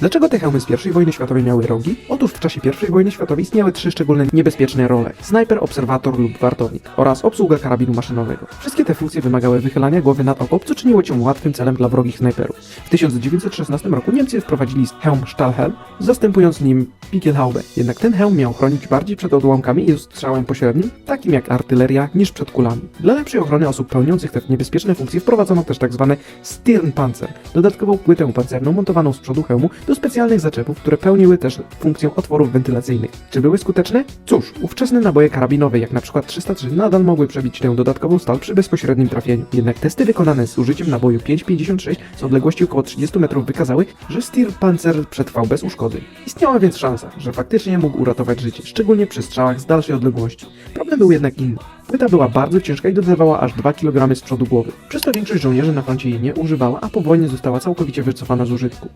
Dlaczego te hełmy z I wojny światowej miały rogi? Otóż w czasie I wojny światowej istniały trzy szczególne niebezpieczne role. Snajper, obserwator lub wartownik oraz obsługa karabinu maszynowego. Wszystkie te funkcje wymagały wychylania głowy nad okop, co czyniło cię łatwym celem dla wrogich snajperów. W 1916 roku Niemcy wprowadzili hełm Stahlhelm, zastępując nim Pickelhaube. Jednak ten hełm miał chronić bardziej przed odłamkami i ostrzałem pośrednim, takim jak artyleria, niż przed kulami. Dla lepszej ochrony osób pełniących te niebezpieczne funkcje wprowadzono też tzw. Stirnpanzer, dodatkową płytę pancerną montowaną z przodu hełmu do specjalnych zaczepów, które pełniły też funkcję otworów wentylacyjnych. Czy były skuteczne? Cóż, ówczesne naboje karabinowe, jak na przykład 303, nadal mogły przebić tę dodatkową stal przy bezpośrednim trafieniu. Jednak testy wykonane z użyciem naboju 5,56 z odległości około 30 metrów wykazały, że Stirnpanzer przetrwał bez uszkodzeń. Istniała więc szansa, że faktycznie mógł uratować życie, szczególnie przy strzałach z dalszej odległości. Problem był jednak inny. Płyta była bardzo ciężka i dodawała aż 2 kg z przodu głowy. Przez to większość żołnierzy na froncie jej nie używała, a po wojnie została całkowicie wycofana z użytku.